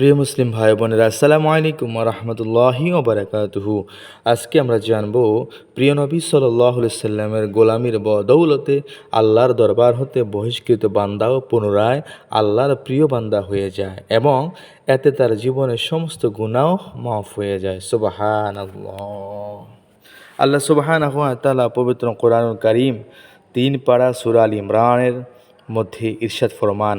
প্রিয় মুসলিম ভাই বোনেরা, আসসালামু আলাইকুম রহমতুল্লাহি ওবরাকাতুহু আজকে আমরা জানব, প্রিয় নবী সাল্লাহ সাল্লামের গোলামির বদৌলতে আল্লাহর দরবার হতে বহিষ্কৃত বান্দাও পুনরায় আল্লাহর প্রিয় বান্দা হয়ে যায় এবং এতে তার জীবনের সমস্ত গুণাও মাফ হয়ে যায়। সুবাহান আল্লাহ সুবাহান তালা পবিত্র কোরআনুল করিম তিন পাড়া সুরাল ইমরানের মধ্যে ইরশাদ ফরমান।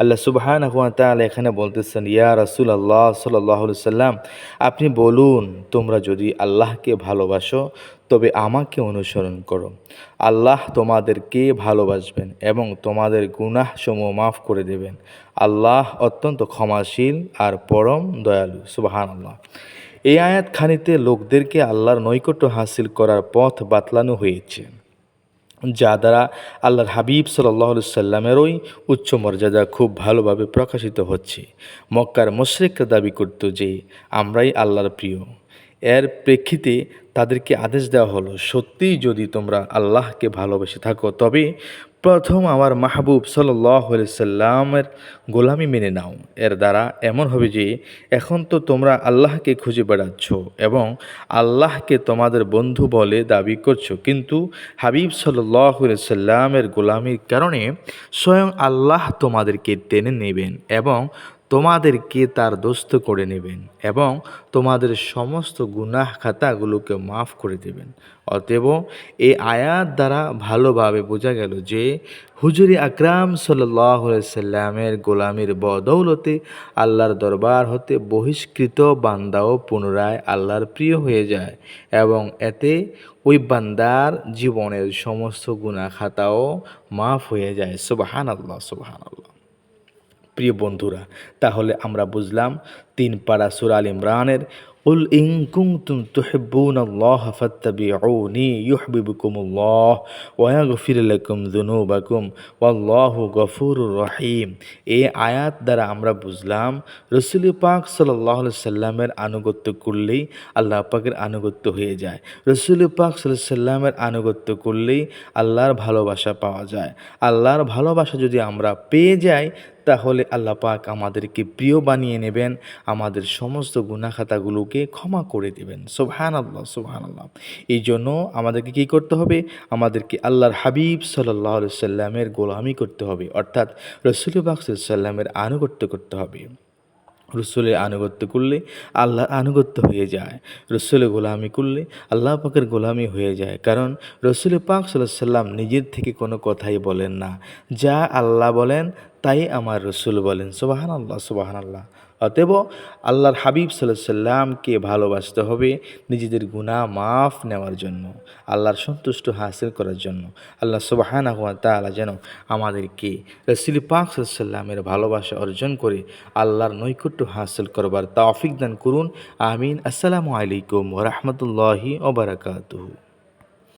আল্লাহ সুবহান তাআলা এখানে বলতেছেন, ইয়া রাসূল আল্লাহ সাল্লাহ সাল্লাম আপনি বলুন, তোমরা যদি আল্লাহকে ভালোবাসো, তবে আমাকে অনুসরণ করো। আল্লাহ তোমাদেরকে ভালোবাসবেন এবং তোমাদের গুনাহ সমূহ মাফ করে দেবেন। আল্লাহ অত্যন্ত ক্ষমাশীল আর পরম দয়ালু সুবাহান আল্লাহ এই আয়াত খানিতে লোকদেরকে আল্লাহর নৈকট্য হাসিল করার পথ বাতলানো হয়েছে। যা দ্বারা আল্লাহর হাবিব সাল্লাহ সাল্লামেরই উচ্চ মর্যাদা খুব ভালোভাবে প্রকাশিত হচ্ছে। মক্কার মুশরিকরা দাবি করত যে আমরাই আল্লাহর প্রিয়। এর প্রেক্ষিতে তাদেরকে আদেশ দেওয়া হলো, সত্যিই যদি তোমরা আল্লাহকে ভালোবেসে থাকো, তবে প্রথম আমার মাহবুব সাল্লাহ সাল্লামের গোলামি মেনে নাও। এর দ্বারা এমন হবে যে, এখন তো তোমরা আল্লাহকে খুঁজে বেড়াচ্ছ এবং আল্লাহকে তোমাদের বন্ধু বলে দাবি করছ। কিন্তু হাবিব সাল্লাহ সাল্লামের গোলামির কারণে স্বয়ং আল্লাহ তোমাদেরকে টেনে নেবেন এবং তোমাদেরকে তার দোস্ত করে নেবেন এবং তোমাদের সমস্ত গুনাহ খাতাগুলোকে মাফ করে দেবেন। অতএব এই আয়াত দ্বারা ভালোভাবে বোঝা গেল যে হুজুরি আকরাম সাল্লামের গোলামির বদৌলতে আল্লাহর দরবার হতে বহিষ্কৃত বান্দাও পুনরায় আল্লাহর প্রিয় হয়ে যায় এবং এতে ওই বান্দার জীবনের সমস্ত গুণা খাতাও মাফ হয়ে যায়। সুবাহান আল্লাহ সুবাহান আল্লাহ প্রিয় বন্ধুরা, তাহলে আমরা বুঝলাম তিন পাড়া সুরাল ইমরানের, উল ইং কুং তুম তুহেবুন আল্লাহ ফত্তাবি ঔনি ইউহবিবুকুম ওয়া গফিরকুম জুনুবাকুম ওয়াল্লাহ গফুর রহিম। এই আয়াত দ্বারা আমরা বুঝলাম, রসুল পাক সাল্লাহ সাল্লামের আনুগত্য করলেই আল্লাহ পাকের আনুগত্য হয়ে যায়। রসুল পাক সাল্লাহ সাল্লামের আনুগত্য করলেই আল্লাহর ভালোবাসা পাওয়া যায়। আল্লাহর ভালোবাসা যদি আমরা পেয়ে যাই তাহলে আল্লাহ পাক আমাদেরকে প্রিয় বানিয়ে নেবেন, আমাদের সমস্ত গুণাখাতাগুলোকে ক্ষমা করে দেবেন। সোহান আল্লাহ সোহান আল্লাহ এই জন্য আমাদেরকে কী করতে হবে? আমাদেরকে আল্লাহর হাবিব সাল্লাহ সাল্লামের গোলামি করতে হবে। অর্থাৎ রসুল পাক সাল্লামের আনুগত্য করতে হবে। রসুলের আনুগত্য করলে আল্লাহ আনুগত্য হয়ে যায়। রসুলের গোলামি করলে আল্লাহ পাকের গোলামি হয়ে যায়। কারণ রসুল পাক সাল্লাম নিজের থেকে কোনো কথাই বলেন না। যা আল্লাহ বলেন, তাই আমার রসুল বলেন। সুবাহান আল্লাহ সুবাহান আল্লাহ অতএব আল্লাহর হাবিব সাল্লাহ সাল্লামকে ভালোবাসতে হবে নিজেদের গুণা মাফ নেওয়ার জন্য, আল্লাহর সন্তুষ্ট হাসিল করার জন্য। আল্লাহ সুবাহান তালা যেন আমাদেরকে রসুল পাক সাল্লামের ভালোবাসা অর্জন করে আল্লাহর নৈকট্য হাসিল করবার তাওফিক দান করুন। আমিন। আসসালামু আলাইকুম রহমতুল্লাহি ওবরাকাতুহু